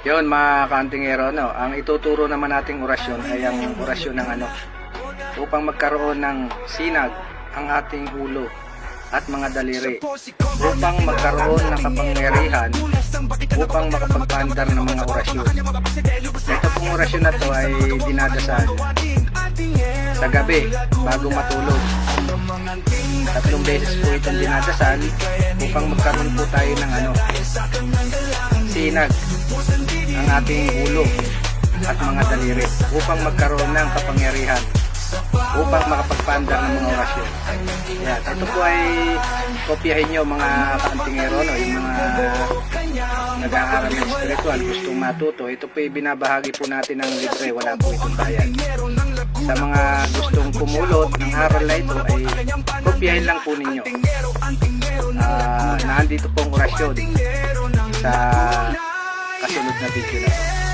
Yun mga kantingero, no? ang ituturo naman nating orasyon ay ang orasyon ng ano, upang magkaroon ng sinag ang ating ulo at mga daliri upang magkaroon ng kapangyarihan upang makapagpaandar ng mga orasyon. Ito pong orasyon na to ay dinadasal sa gabi bago matulog. Tatlong beses po itong dinadasal upang magkaroon po tayo ng ano, sinag ang ating ulo at mga daliri upang magkaroon ng kapangyarihan upang makapagpandar ng mga orasyon. Yan. Ito po ay kopyahin nyo mga kaantingero, no? yung mga nag-aaral ng spiritual, gustong matuto. Ito po ay binabahagi po natin ng libre, wala po itong bayad. Sa mga gustong kumulot ng aral na ito ay kopyahin lang po ninyo. Ah, nandito pong orasyon sa kasunod na video na ito.